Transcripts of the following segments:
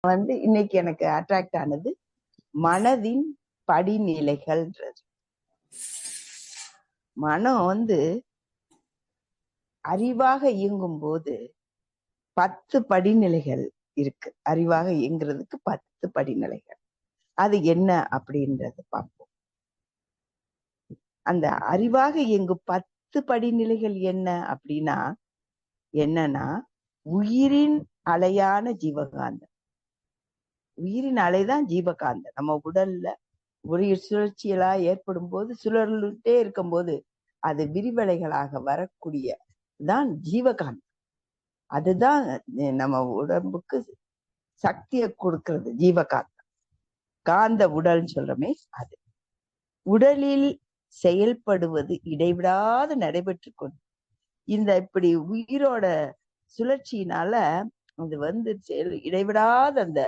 வந்து இன்னைக்கு எனக்கு அட்ராக்ட் ஆனது மனதின் படிநிலைகள்ன்றது. மனம் வந்து அறிவாக இயங்கும் போது பத்து படிநிலைகள் இருக்கு. அறிவாக இயங்குறதுக்கு பத்து படிநிலைகள். அது என்ன அப்படின்றத பார்ப்போம். அந்த அறிவாக இயங்கும் பத்து படிநிலைகள் என்ன அப்படின்னா என்னன்னா உயிரின் அலையான ஜீவகாந்தம். உயிரின் அலைதான் ஜீவகாந்த. நம்ம உடல்ல உயிர் சுழற்சிகளா ஏற்படும் போது சுழல்கிட்டே இருக்கும் போது அது விரிவலைகளாக வரக்கூடிய தான் ஜீவகாந்தம். அதுதான் நம்ம உடம்புக்கு சக்தியை கொடுக்கிறது ஜீவகாந்தம். காந்த உடல்னு சொல்றோமே அது. உடலில் செயல்படுவது இடைவிடாது நடைபெற்று கொண்டு இந்த இப்படி உயிரோட சுழற்சியினால அது வந்து செயல் இடைவிடாத அந்த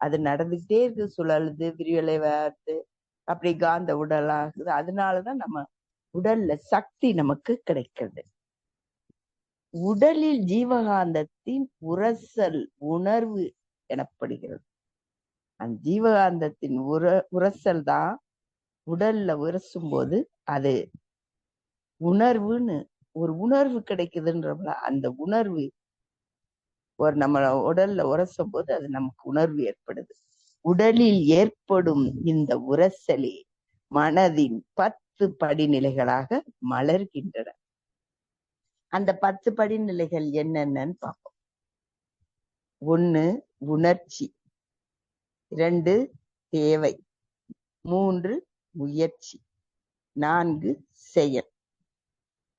அது நடந்துகிட்டே இருக்கு சுழலுது விரிவலை வருது அப்படி காந்த உடலாகுது அதனாலதான் நம்ம உடல்ல சக்தி நமக்கு கிடைக்கிறது. உடலில் ஜீவகாந்தத்தின் உரசல் உணர்வு எனப்படுகிறது. அந்த ஜீவகாந்தத்தின் உர உரசல் தான் உடல்ல உரசும் போது அது உணர்வுன்னு ஒரு உணர்வு கிடைக்குதுன்றப்ப அந்த உணர்வு ஒரு நம்ம உடல்ல உரசும் போது அது நமக்கு உணர்வு ஏற்படுது. உடலில் ஏற்படும் இந்த உரசலே மனதின் பத்து படிநிலைகளாக மலர்கின்றன. அந்த பத்து படிநிலைகள் என்னென்னு பார்ப்போம். ஒன்னு உணர்ச்சி. இரண்டு தேவை. மூன்று முயற்சி. நான்கு செயல்.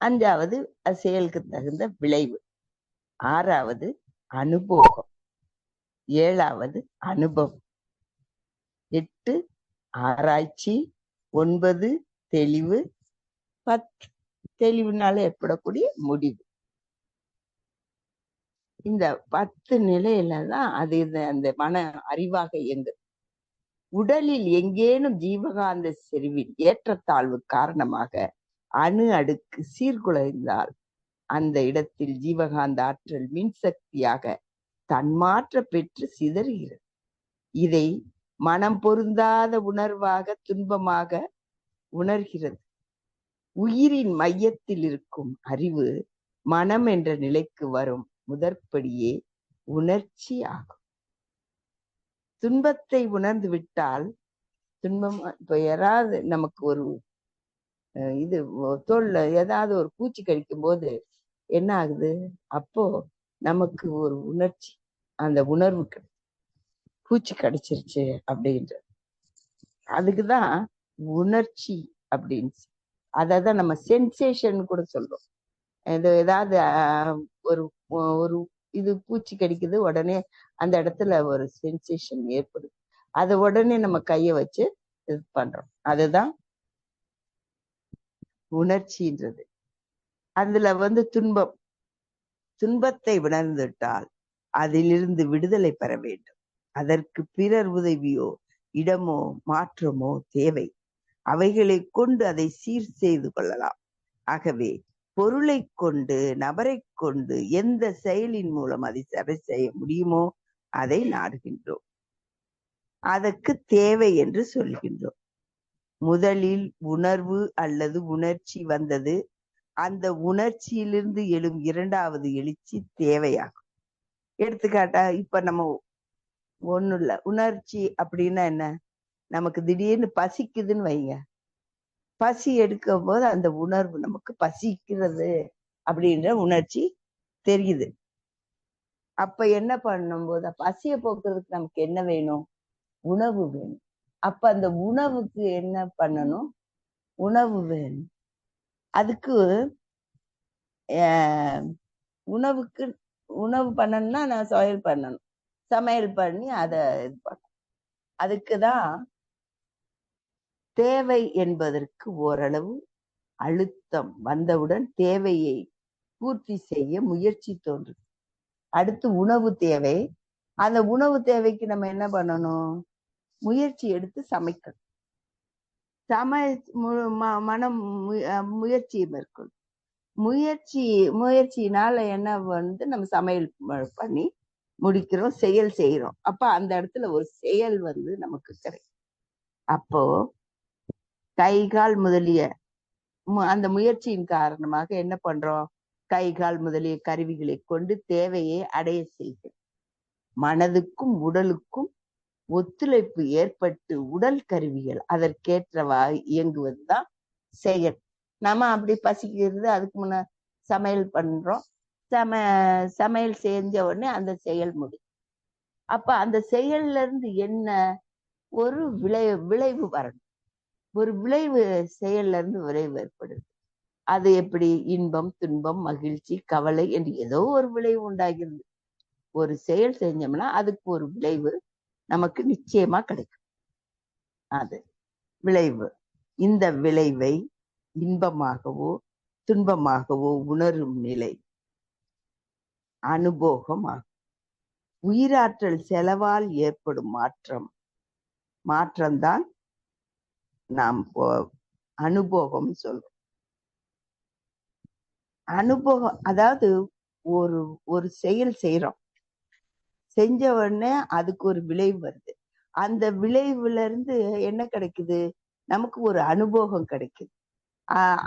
அஞ்சாவது செயலுக்கு தகுந்த விளைவு. ஆறாவது அனுபோகம். ஏழாவது அனுபவம். எட்டு ஆராய்ச்சி. ஒன்பது தெளிவு. பத்து தெளிவுனால ஏற்படக்கூடிய முடிவு. இந்த பத்து நிலையில தான் அது அந்த மன அறிவாக இயங்குது. உடலில் எங்கேனும் ஜீவகாந்த செறிவின் ஏற்றத்தாழ்வு காரணமாக அணு அடுக்கு சீர்குலைந்தால் அந்த இடத்தில் ஜீவகாந்த ஆற்றல் மின்சக்தியாக தன்மாற்ற பெற்று சிதறுகிறது. இதை மனம் பொருந்தாத உணர்வாக துன்பமாக உணர்கிறது. உயிரின் மையத்தில் இருக்கும் அறிவு மனம் என்ற நிலைக்கு வரும் முதற்படியே உணர்ச்சி ஆகும். துன்பத்தை உணர்ந்து விட்டால் துன்பம் இப்ப யாராவது நமக்கு ஒரு இது தோல்ல ஏதாவது ஒரு பூச்சி கடிக்கும் போது என்ன ஆகுது? அப்போ நமக்கு ஒரு உணர்ச்சி அந்த உணர்வு பூச்சி கிடைச்சிருச்சு அப்படின்ற அதுக்குதான் உணர்ச்சி அப்படின்னு அதான் நம்ம சென்சேஷன் கூட சொல்றோம். இது ஏதாவது ஒரு ஒரு இது பூச்சி கடிக்குது உடனே அந்த இடத்துல ஒரு சென்சேஷன் ஏற்படுது. அதை உடனே நம்ம கைய வச்சு இது பண்றோம். அதுதான் உணர்ச்சின்றது. அதுல வந்து துன்பம். துன்பத்தை உணர்ந்துட்டால் அதிலிருந்து விடுதலை பெற வேண்டும். அதற்கு பிறர் உதவியோ இடமோ மாற்றமோ தேவை. அவைகளை கொண்டு அதை சீர் செய்து கொள்ளலாம். ஆகவே பொருளை கொண்டு நபரை கொண்டு எந்த செயலின் மூலம் அதை சரி செய்ய முடியுமோ அதை நாடுகின்றோம். அதற்கு தேவை என்று சொல்கின்றோம். முதலில் உணர்வு அல்லது உணர்ச்சி வந்தது அந்த உணர்ச்சியிலிருந்து எழும் இரண்டாவது எழுச்சி தேவையாகும். எடுத்துக்காட்டா இப்ப நம்ம ஒண்ணும் இல்ல. உணர்ச்சி அப்படின்னா என்ன? நமக்கு திடீர்னு பசிக்குதுன்னு வைங்க. பசி எடுக்கும் போது அந்த உணர்வு நமக்கு பசிக்கிறது அப்படின்ற உணர்ச்சி தெரியுது. அப்ப என்ன பண்ணும் போது பசியை போக்குறதுக்கு நமக்கு என்ன வேணும்? உணவு வேணும். அப்ப அந்த உணவுக்கு என்ன பண்ணணும்? உணவு வேணும். அதுக்கு உணவுக்கு உணவு பண்ணணும்னா நான் சமையல் பண்ணணும். சமையல் பண்ணி அதை இது பண்ணணும். அதுக்குதான் தேவை என்பதற்கு ஓரளவு அழுத்தம் வந்தவுடன் தேவையை பூர்த்தி செய்ய முயற்சி தோன்றுது அடுத்து உணவு தேவை. அந்த உணவு தேவைக்கு நம்ம என்ன பண்ணணும்? முயற்சி எடுத்து சமைக்கணும். சமய மனம் முயற்சி மேற்கொள்ளும் முயற்சி முயற்சினால என்ன வந்து நம்ம சமையல் பண்ணி முடிக்கிறோம் செயல் செய்யறோம் அப்ப அந்த இடத்துல ஒரு செயல் வந்து நமக்கு கிடைக்கும். அப்போ கை கால் முதலிய மு- அந்த முயற்சியின் காரணமாக என்ன பண்றோம்? கை கால் முதலிய கருவிகளை கொண்டு தேவையை அடைய செய்கிறோம். மனதுக்கும் உடலுக்கும் ஒத்துழைப்பு ஏற்பட்டு உடல் கருவிகள் அதற்கேற்றவா இயங்குவதுதான் செயல். நம்ம அப்படி பசிக்கிறது அதுக்கு முன்ன சமையல் பண்றோம். சம சமையல் செஞ்ச உடனே அந்த செயல் முடியும் அப்ப அந்த செயல்ல இருந்து என்ன ஒரு விளை விளைவு வரணும். ஒரு விளைவு செயல்ல இருந்து விளைவு ஏற்படுது. அது எப்படி? இன்பம் துன்பம் மகிழ்ச்சி கவலை என்று ஏதோ ஒரு விளைவு உண்டாகிறது. ஒரு செயல் செஞ்சோம்னா அதுக்கு ஒரு விளைவு நமக்கு நிச்சயமா கிடைக்கும். அது விளைவு. இந்த விளைவை இன்பமாகவோ துன்பமாகவோ உணரும் நிலை. அனுபோகமாகும். உயிராற்றல் செலவால் ஏற்படும் மாற்றம். மாற்றம்தான் நாம் போ- அனுபோகம் சொல்றோம். அனுபவம் அதாவது ஒரு ஒரு செயல் செய்யறோம் செஞ்ச உடனே அதுக்கு ஒரு விளைவு வருது. அந்த விளைவுல இருந்து என்ன கிடைக்குது? நமக்கு ஒரு அனுபவம் கிடைக்குது. ஆஹ்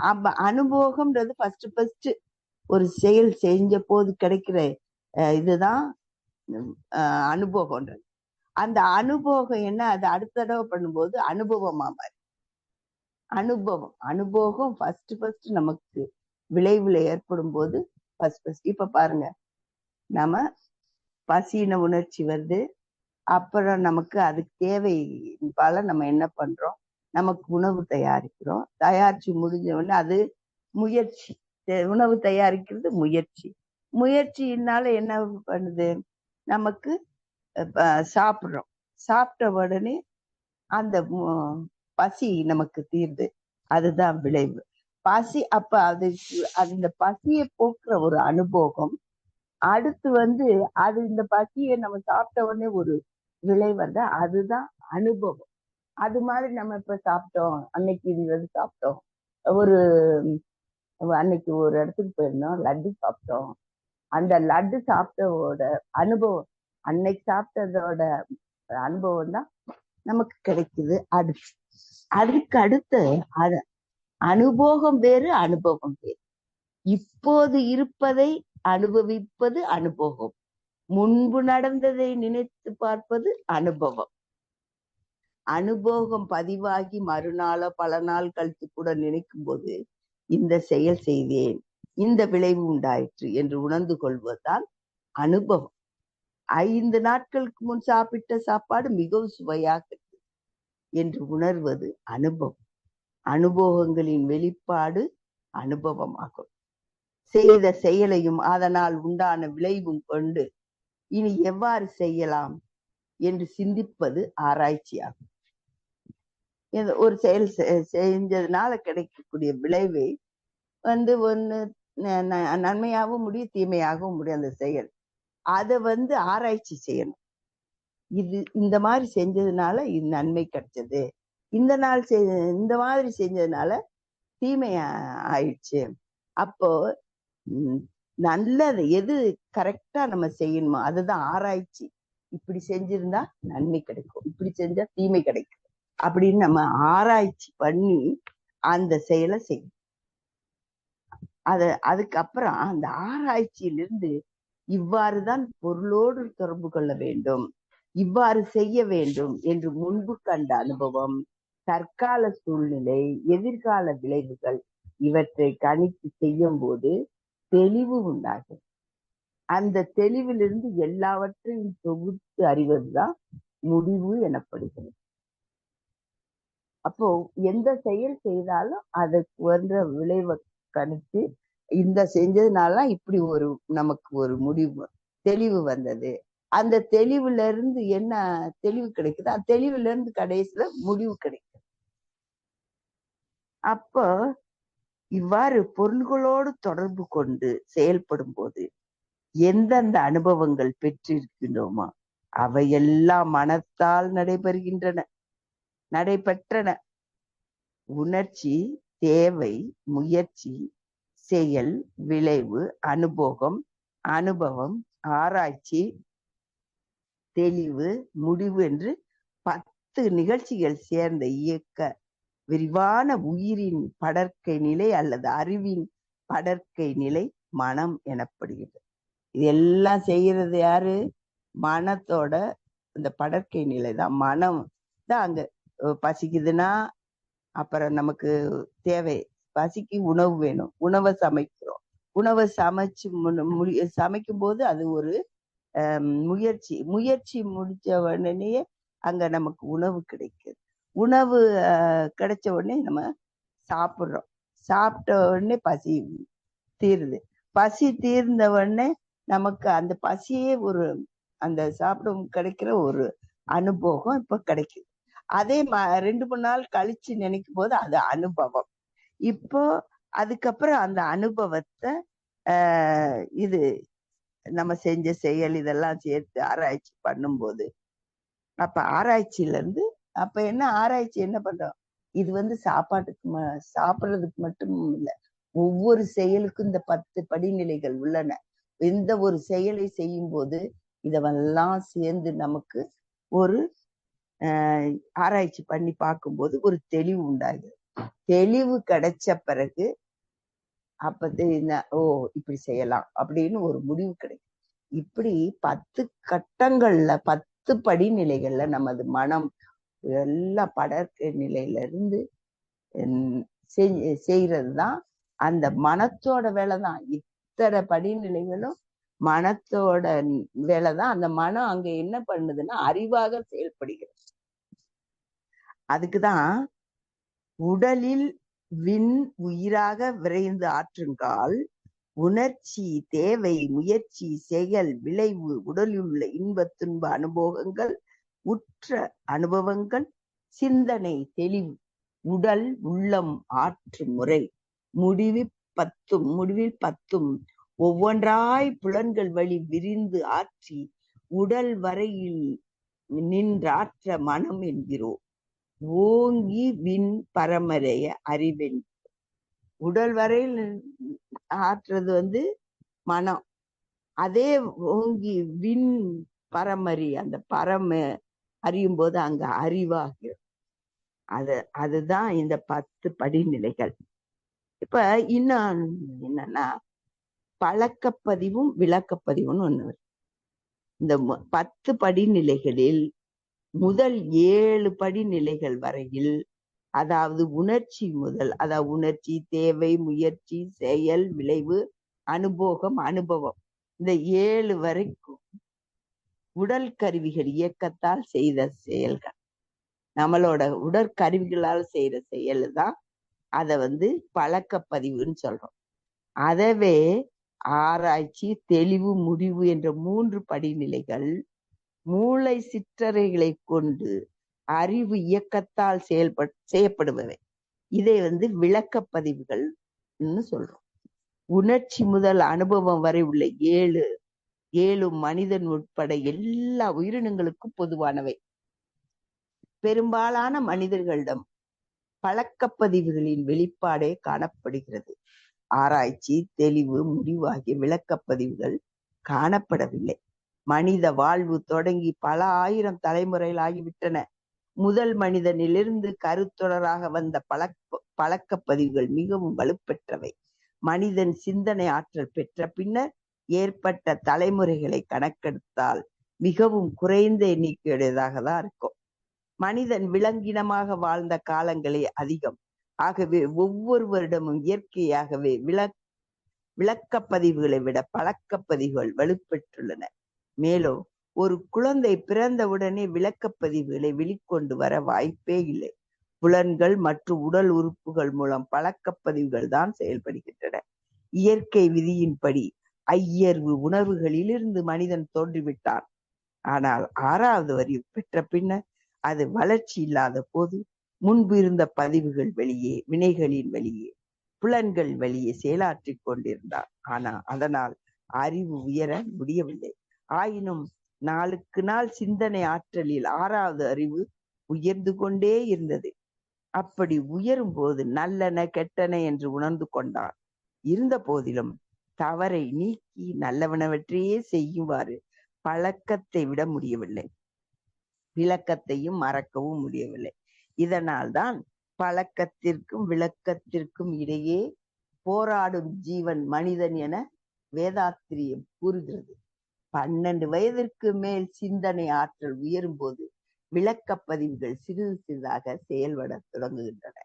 அனுபவம்ன்றது ஃபர்ஸ்ட் ஃபர்ஸ்ட் ஒரு செயல் செஞ்ச போது கிடைக்கிற அஹ் இதுதான் ஆஹ் அனுபவம்ன்றது அந்த அனுபவம் என்ன? அது அடுத்த தடவை பண்ணும்போது அனுபவமா மாறி அனுபவம் அனுபவம் ஃபர்ஸ்ட் ஃபர்ஸ்ட் நமக்கு விளைவுல ஏற்படும் போது ஃபர்ஸ்ட் ஃபர்ஸ்ட் இப்ப பாருங்க. நம்ம பசின உணர்ச்சி வருது. அப்புறம் நமக்கு அதுக்கு தேவை பல நம்ம என்ன பண்றோம்? நமக்கு உணவு தயாரிக்கிறோம். தயாரிச்சு முடிஞ்ச உடனே அது முயற்சி. உணவு தயாரிக்கிறது முயற்சி. முயற்சியினால என்ன பண்ணுது? நமக்கு சாப்பிட்றோம் சாப்பிடுறோம். சாப்பிட்ட உடனே அந்த பசி நமக்கு தீருது. அதுதான் விளைவு. பசி அப்ப அது அந்த பசியை போக்குற ஒரு அனுபவம் அடுத்து வந்து அது இந்த பசியை நம்ம சாப்பிட்ட உடனே ஒரு விளைவு வந்து அதுதான் அனுபவம். அது மாதிரி நம்ம இப்ப சாப்பிட்டோம். அன்னைக்கு இது வந்து சாப்பிட்டோம். ஒரு அன்னைக்கு ஒரு இடத்துக்கு போயிருந்தோம். லட்டு சாப்பிட்டோம். அந்த லட்டு சாப்பிட்டதோட அனுபவம் அன்னைக்கு சாப்பிட்டதோட அனுபவம் தான் நமக்கு கிடைக்குது. அடுத்து அதுக்கு அடுத்து அ- அனுபவம் வேறு அனுபவம் வேறு. இப்போது இருப்பதை அனுபவிப்பது அனுபவம். முன்பு நடந்ததை நினைத்து பார்ப்பது அனுபவம். அனுபவம் பதிவாகி மறுநாளோ பல நாள் கழித்து கூட நினைக்கும் போது இந்த செயல் செய்தேன் இந்த விளைவு உண்டாயிற்று என்று உணர்ந்து கொள்வதுதான் அனுபவம். ஐந்து நாட்களுக்கு முன் சாப்பிட்ட சாப்பாடு மிகவும் சுவையாக என்று உணர்வது அனுபவம். அனுபவங்களின் வெளிப்பாடு அனுபவமாகும். செய்த செயலையும் அதனால் உண்டான விளைவும் கொண்டு இனி எவ்வாறு செய்யலாம் என்று சிந்திப்பது ஆராய்ச்சியாகும். ஒரு செயல் செ- செஞ்சதுனால கிடைக்கக்கூடிய விளைவை வந்து ஒன்று நன்மையாகவும் முடியும் தீமையாகவும் முடியும் அந்த செயல். அதை வந்து ஆராய்ச்சி செய்யணும். இது இந்த மாதிரி செஞ்சதுனால இது நன்மை கிடைச்சது. இந்த நாள் செய் இந்த மாதிரி செஞ்சதுனால தீமை ஆயிடுச்சு. அப்போ நல்லது எது கரெக்டா நம்ம செய்யணுமோ அதுதான் ஆராய்ச்சி. இப்படி செஞ்சிருந்தா நன்மை கிடைக்கும். இப்படி செஞ்சா தீமை கிடைக்கும். அப்படின்னு நம்ம ஆராய்ச்சி பண்ணி அந்த செயலை செய்யணும். அத அதுக்கப்புறம் அந்த ஆராய்ச்சியிலிருந்து இவ்வாறுதான் பொருளோடு தொடர்பு கொள்ள வேண்டும். இவ்வாறு செய்ய வேண்டும் என்று முன்பு கண்ட அனுபவம் தற்கால சூழ்நிலை எதிர்கால விளைவுகள் இவற்றை கணித்து செய்யும் போது தெளிவு உண்டாகும் அந்த தெளிவிலிருந்து எல்லாவற்றையும் தொகுத்து அறிவதுதான் முடிவு எனப்படுகிறது. அப்போ எந்த செயல் செய்தாலும் அதுக்கு வந்த விளைவை கணித்து இந்த செஞ்சதுனால இப்படி ஒரு நமக்கு ஒரு முடிவு தெளிவு வந்தது. அந்த தெளிவுல இருந்து என்ன தெளிவு கிடைக்குது அந்த தெளிவுல இருந்து கடைசியில முடிவு கிடைக்குது. அப்போ இவ்வாறு பொருள்களோடு தொடர்பு கொண்டு செயல்படும் போது எந்தெந்த அனுபவங்கள் பெற்றிருக்கின்றோமா அவையெல்லாம் மனத்தால் நடைபெறுகின்றன நடைபெற்றன. உணர்ச்சி தேவை முயற்சி செயல் விளைவு அனுபவம் அனுபவம் ஆராய்ச்சி தெளிவு முடிவு என்று பத்து நிகழ்ச்சிகள் சேர்ந்த இயக்க விரிவான உயிரின் படற்கை நிலை அல்லது அறிவின் படற்கை நிலை மனம் எனப்படுகிறது. இது எல்லாம் செய்யறது யாரு? மனத்தோட இந்த படற்கை நிலை தான். மனம் தான் அங்க பசிக்குதுன்னா அப்புறம் நமக்கு தேவை. பசிக்கு உணவு வேணும். உணவை சமைக்கிறோம். உணவை சமைச்சு முடி- சமைக்கும் போது அது ஒரு முயற்சி. முயற்சி முடிச்ச உடனேயே அங்க நமக்கு உணவு கிடைக்குது. உணவு கிடைச்ச உடனே நம்ம சாப்பிட்றோம். சாப்பிட்ட உடனே பசி தீருது. பசி தீர்ந்த உடனே நமக்கு அந்த பசியே ஒரு அந்த சாப்பிடும் கிடைக்கிற ஒரு அனுபவம் இப்ப கிடைக்குது. அதே ம ரெண்டு மூணு நாள் கழிச்சு நினைக்கும் போது அது அனுபவம். இப்போ அதுக்கப்புறம் அந்த அனுபவத்தை ஆஹ் இது நம்ம செஞ்ச செயல் இதெல்லாம் சேர்த்து ஆராய்ச்சி பண்ணும்போது அப்ப ஆராய்ச்சியில இருந்து அப்ப என்ன ஆராய்ச்சி என்ன பண்றோம்? இது வந்து சாப்பாட்டுக்கு ம- சாப்பிடுறதுக்கு மட்டும் இல்ல. ஒவ்வொரு செயலுக்கும் இந்த பத்து படிநிலைகள் உள்ளன. எந்த ஒரு செயலை செய்யும் போது இதெல்லாம் சேர்ந்து நமக்கு ஒரு ஆஹ் ஆராய்ச்சி பண்ணி பார்க்கும்போது ஒரு தெளிவு உண்டாகுது தெளிவு கிடைச்ச பிறகு அப்ப ஓ இப்படி செய்யலாம் அப்படின்னு ஒரு முடிவு கிடைக்கும். இப்படி பத்து கட்டங்கள்ல பத்து படிநிலைகள்ல நமது மனம் எல்லாம் படற்கை நிலையில இருந்து ஹம், செய்- செய்யறதுதான் அந்த மனத்தோட வேலைதான். இத்தனை படிநிலைகளும் மனத்தோட வேலைதான். அந்த மனம் அங்க என்ன பண்ணுதுன்னா அறிவாக செயல்படுகிறது. அதுக்குதான் உடலில் விண் உயிராக விரைந்து ஆற்றுங்கால் உணர்ச்சி தேவை முயற்சி செயல் விளைவு உடலில் உள்ள இன்ப துன்ப அனுபவங்கள் உற்ற அனுபவங்கள் சிந்தனை தெளிவு உடல் உள்ளம் ஆற்று முறை. முடிவி பத்தும் முடிவில் பத்தும். ஒவ்வொன்றாய் புலன்கள் வழி விரிந்து ஆற்றி உடல் வரையில் நின்றாற்ற மனம் என்கிறோம் ஓங்கி விண் பரமரைய அறிவென். உடல் வரையில் ஆற்றுறது வந்து மனம். அதே ஓங்கி வின் பரமரி அந்த பரம அறியும் போது அங்க அறிவாகிறது அது அதுதான் இந்த பத்து படிநிலைகள். இப்ப இன்னும் என்னன்னா பழக்கப்பதிவும் விளக்கப்பதிவும் ஒண்ணு இந்த பத்து படிநிலைகளில் முதல் ஏழு படிநிலைகள் வரையில் அதாவது உணர்ச்சி முதல் அதாவது உணர்ச்சி தேவை முயற்சி செயல் விளைவு அனுபோகம் அனுபவம் இந்த ஏழு வரைக்கும் உடல் கருவிகள் இயக்கத்தால் செய்த செயல்கள். நம்மளோட உடற்கருவிகளால் செய்யற செயல் தான் அதை வந்து பழக்கப்பதிவுன்னு சொல்றோம். அதவே ஆராய்ச்சி தெளிவு முடிவு என்ற மூன்று படிநிலைகள் மூளை சிற்றறைகளை கொண்டு அறிவு இயக்கத்தால் செயல்பட் செய்யப்படுபவை. இதை வந்து விளக்கப்பதிவுகள் சொல்றோம். உணர்ச்சி முதல் அனுபவம் வரை உள்ள ஏழு ஏழு மனிதன் உட்பட எல்லா உயிரினங்களுக்கும் பொதுவானவை. பெரும்பாலான மனிதர்களிடம் பழக்கப்பதிவுகளின் வெளிப்பாடே காணப்படுகிறது. ஆராய்ச்சி தெளிவு முடிவு ஆகிய விளக்கப்பதிவுகள் காணப்படவில்லை. மனித வாழ்வு தொடங்கி பல ஆயிரம் தலைமுறைகள் ஆகிவிட்டன. முதல் மனிதனிலிருந்து கருத்தொடராக வந்த பழக்க பழக்கப்பதிவுகள் மிகவும் வலுப்பெற்றவை. மனிதன் சிந்தனை ஆற்றல் பெற்ற பின்னர் ஏற்பட்ட தலைமுறைகளை கணக்கெடுத்தால் மிகவும் குறைந்த எண்ணிக்கையுடையதாக தான் இருக்கும். மனிதன் விலங்கினமாக வாழ்ந்த காலங்களே அதிகம். ஆகவே ஒவ்வொருவரிடமும் இயற்கையாகவே விளக் விளக்கப்பதிவுகளை விட பழக்கப்பதிவுகள் வலுப்பெற்றுள்ளன. மேலும் ஒரு குழந்தை பிறந்தவுடனே விளக்கப்பதிவுகளை வெளிக்கொண்டு வர வாய்ப்பே இல்லை. புலன்கள் மற்றும் உடல் உறுப்புகள் மூலம் பழக்கப்பதிவுகள் தான் செயல்படுகின்றன. இயற்கை விதியின்படி ஐயர்வு உணர்வுகளிலிருந்து மனிதன் தோன்றிவிட்டான். ஆனால் ஆறாவது வரி பெற்ற பின்னர் அது வளர்ச்சி இல்லாத போது முன்பு இருந்த பதிவுகள் வெளியே வினைகளின் வெளியே புலன்கள் வெளியே செயலாற்றிக் கொண்டிருந்தார் ஆனா அதனால் அறிவு உயர முடியவில்லை. ஆயினும் நாளுக்கு நாள் சிந்தனை ஆற்றலில் ஆறாவது அறிவு உயர்ந்து கொண்டே இருந்தது. அப்படி உயரும் போது நல்லன கெட்டன என்று உணர்ந்து கொண்டார் இருந்த போதிலும் தவறை நீக்கி நல்லவனவற்றையே செய்யுவாறு பழக்கத்தை விட முடியவில்லை. விளக்கத்தையும் மறக்கவும் முடியவில்லை. இதனால்தான் பழக்கத்திற்கும் விளக்கத்திற்கும் இடையே போராடும் ஜீவன் மனிதன் என வேதாத்திரியம் கூறுகிறது. பன்னெண்டு வயதிற்கு மேல் சிந்தனை ஆற்றல் உயரும் போது விளக்கப்பதிவுகள் சிறிது சிறிதாக செயல்பட தொடங்குகின்றன.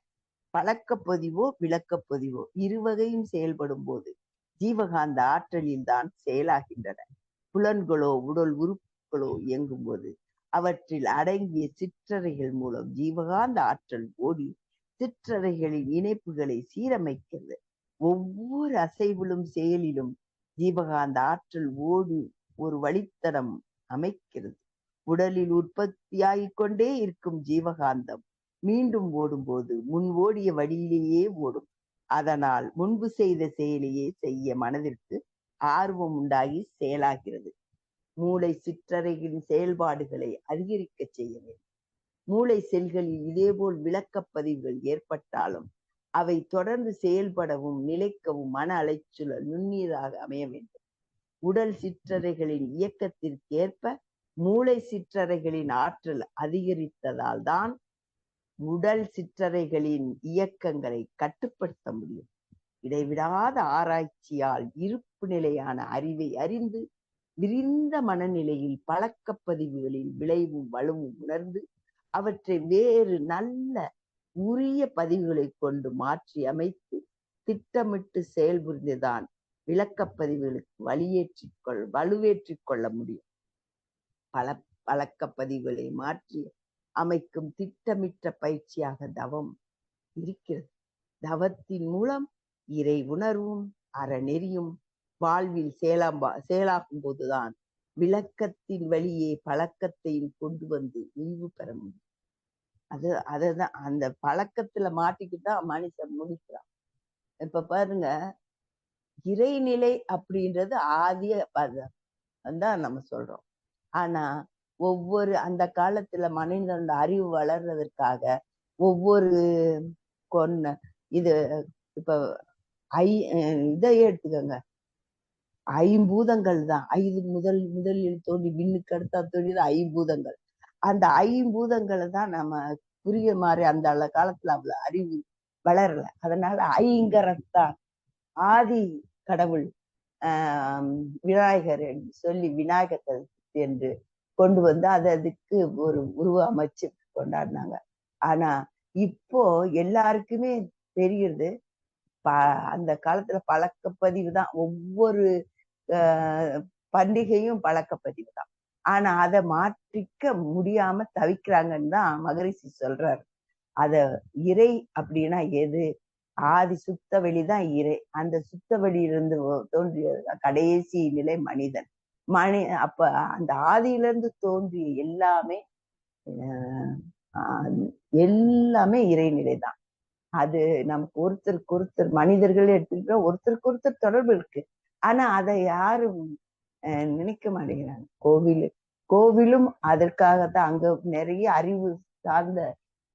பழக்கப்பதிவோ விளக்கப்பதிவோ இருவகையும் செயல்படும் போது ஜீவகாந்த ஆற்றலில் தான் செயலாகின்றன. புலன்களோ உடல் உறுப்புகளோ இயங்கும் போது அவற்றில் அடங்கிய சிற்றறைகள் மூலம் ஜீவகாந்த ஆற்றல் ஓடி சிற்றறைகளின் இணைப்புகளை சீரமைக்கிறது. ஒவ்வொரு அசைவிலும் செயலிலும் ஜீவகாந்த ஆற்றல் ஓடி ஒரு வழித்தடம் அமைக்கிறது. உடலில் உற்பத்தியாகிக் கொண்டே இருக்கும் ஜீவகாந்தம் மீண்டும் ஓடும்போது முன் ஓடிய வழியிலேயே ஓடும். அதனால் முன்பு செய்த செயலையே செய்ய மனதிற்கு ஆர்வம் உண்டாகி செயலாகிறது. மூளை சிற்றறைகளின் செயல்பாடுகளை அதிகரிக்க செய்ய வேண்டும். மூளை செல்களில் இதேபோல் விளக்கப்பதிவுகள் ஏற்பட்டாலும் அவை தொடர்ந்து செயல்படவும் நிலைக்கவும் மன அலைச்சூழல் நுண்ணியதாக அமைய வேண்டும். உடல் சிற்றறைகளின் இயக்கத்திற்கேற்ப மூளை சிற்றறைகளின் ஆற்றல் அதிகரித்ததால் தான் உடல் சிற்றறைகளின் இயக்கங்களை கட்டுப்படுத்த முடியும். இடைவிடாத ஆராய்ச்சியால் இருப்பு நிலையான அறிவை அறிந்து விரிந்த மனநிலையில் பழக்கப்பதிவுகளின் விளைவும் வலுவும் உணர்ந்து அவற்றை வேறு நல்ல உரிய பதிவுகளை கொண்டு மாற்றி அமைத்து திட்டமிட்டு செயல்புரிந்துதான் விளக்கப்பதிவுகளுக்கு வழியேற்றிக் கொள் வலுவேற்றிக் கொள்ள முடியும். பல பழக்கப்பதிவுகளை மாற்றி அமைக்கும் திட்டமிட்ட பயிற்சியாக தவம் இருக்கிறது. தவத்தின் மூலம் இறை உணர்வும் அறநெறியும் வாழ்வில் செயலாம்பா செயலாகும் போதுதான் விளக்கத்தின் வழியே பழக்கத்தையும் கொண்டு வந்து உய்வு பெற முடியும். அது அதான் அந்த பழக்கத்துல மாட்டிக்கிட்டு தான் மனுஷன் முடிக்கிறான் இப்ப பாருங்க இறைநிலை அப்படின்றது ஆதிய பதம். தான் நம்ம சொல்றோம். ஆனா ஒவ்வொரு அந்த காலத்துல மனிதனோட அறிவு வளர்றதற்காக ஒவ்வொரு கொன்ன இது இப்ப ஐ இதை எடுத்துக்கோங்க. ஐம்பூதங்கள் தான் ஐந்து முதல் முதலில் தோண்டி விண்ணுக்கு அடுத்தா தோன்றியது ஐம்பூதங்கள். அந்த ஐம்பூதங்களை தான் நம்ம புரிய மாதிரி அந்த அள காலத்துல அவ்வளவு அறிவு வளரல. அதனால ஐங்கரத்தான். ஆதி கடவுள் ஆஹ் விநாயகர் என்று சொல்லி விநாயகர் என்று கொண்டு வந்து அது அதுக்கு ஒரு உருவ அமைச்சு கொண்டாடினாங்க. ஆனா இப்போ எல்லாருக்குமே தெரியுது ப அந்த காலத்துல பழக்கப்பதிவு தான். ஒவ்வொரு பண்டிகையும் பழக்கப்பதிவு தான். ஆனா அதை மாற்றிக்க முடியாம தவிக்கிறாங்கன்னு தான் மகரிஷி சொல்றாரு. அத இறை அப்படின்னா எது? ஆதி சுத்த வெளிதான் இறை. அந்த சுத்த வெளியிலிருந்து தோன்றிய கடைசி நிலை மனிதன். மணி அப்ப அந்த ஆதியிலிருந்து தோன்றிய எல்லாமே எல்லாமே இறைநிலை தான் அது நமக்கு ஒருத்தருக்கு ஒருத்தர் மனிதர்கள் எடுத்துக்கிட்டா ஒருத்தருக்கு ஒருத்தர் தொடர்பு இருக்கு. ஆனா அதை யாரும் நினைக்க மாட்டேங்கிறாங்க. கோவில் கோவிலும் அதற்காகத்தான் அங்க நிறைய அறிவு சார்ந்த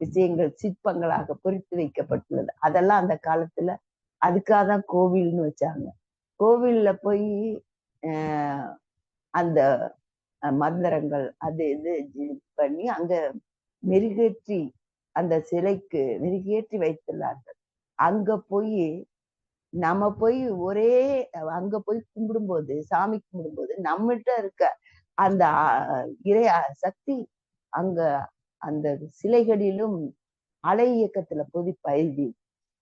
விஷயங்கள் சிற்பங்களாக பொறித்து வைக்கப்பட்டுள்ளது. அதெல்லாம் அந்த காலத்துல அதுக்காக தான் கோவில்னு வச்சாங்க. கோவில்ல போய் அந்த மந்திரங்கள் அது இது பண்ணி அங்க மெருகேற்றி அந்த சிலைக்கு மெருகேற்றி வைத்துள்ளார்கள். அங்க போய் நம்ம போய் ஒரே அங்க போய் கும்பிடும்போது சாமி கும்பிடும்போது நம்மகிட்ட இருக்க அந்த இறை சக்தி அங்க அந்த சிலைகளிலும் அலை இயக்கத்துல போய் பதியுது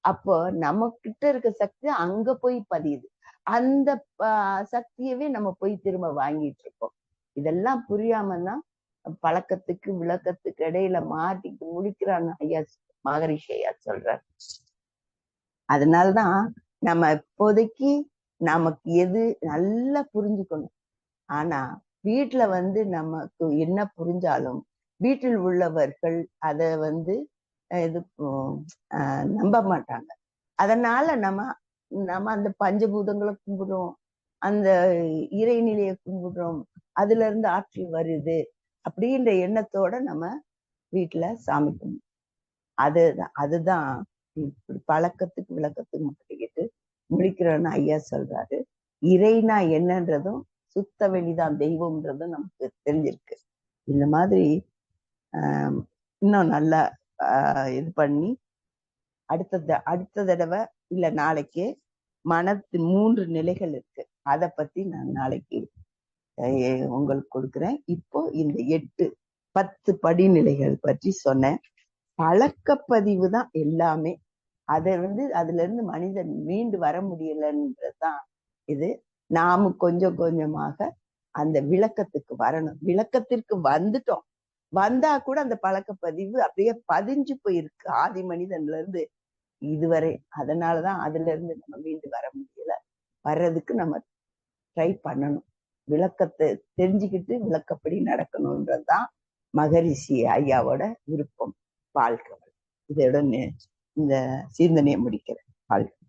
அப்போ நம்ம கிட்ட இருக்க சக்தி அங்க போய் பதியுது. அந்த சக்தியவே நம்ம போய் திரும்ப வாங்கிட்டு இருக்கோம் இதெல்லாம் புரியாம தான் பழக்கத்துக்கு விளக்கத்துக்கு இடையில மாட்டிட்டு முடிக்கிறான்னு ஐயா மகரிஷி ஐயா சொல்றார். அதனாலதான் நம்ம இப்போதைக்கு நமக்கு எது நல்லா புரிஞ்சுக்கணும். ஆனா வீட்டுல வந்து நமக்கு என்ன புரிஞ்சாலும் வீட்டில் உள்ளவர்கள் அத வந்து இது நம்ப மாட்டாங்க. அதனால நம்ம நம்ம அந்த பஞ்சபூதங்களை கும்பிடுறோம். அந்த இறைநிலையை கும்பிடுறோம். அதுல இருந்து ஆற்றல் வருது அப்படின்ற எண்ணத்தோட நம்ம வீட்டுல சாமி கும்பிடும் அது அதுதான் இப்படி பழக்கத்துக்கு விளக்கத்துக்கு மாட்டிக்கிட்டு முடிக்கிறோன்னு ஐயா சொல்றாரு. இறைனா என்னன்றதும் சுத்த வெளிதான் தெய்வம்ன்றதும் நமக்கு தெரிஞ்சிருக்கு. இந்த மாதிரி ஆஹ் இன்னும் நல்லா இது பண்ணி அடுத்த த- அடுத்த தடவை இல்ல நாளைக்கு மனத்தின் மூன்று நிலைகள் இருக்கு. அதை பத்தி நான் நாளைக்கு உங்களுக்கு கொடுக்குறேன். இப்போ இந்த எட்டு பத்து படிநிலைகள் பற்றி சொன்னேன். பழக்கப்பதிவு தான் எல்லாமே. அதை வந்து அதுல இருந்து மனிதன் மீண்டு வர முடியலன்றதுதான் இது. நாம கொஞ்சம் கொஞ்சமாக அந்த விளக்கத்துக்கு வரணும். விளக்கத்திற்கு வந்துட்டோம். வந்தா கூட அந்த பழக்கப்பதிவு அப்படியே பதிஞ்சு போயிருக்கு. ஆதி மனிதன்ல இருந்து இதுவரை அதனாலதான் அதுல இருந்து நம்ம மீண்டு வர முடியல. வர்றதுக்கு நம்ம ட்ரை பண்ணணும். விளக்கத்தை தெரிஞ்சுக்கிட்டு விளக்கப்படி நடக்கணும்ன்றதுதான் மகரிஷி ஐயாவோட விருப்பம் வாழ்க்கை இதோட நே- இந்த சிந்தனையை முடிக்கிறேன். வாழ்க்கை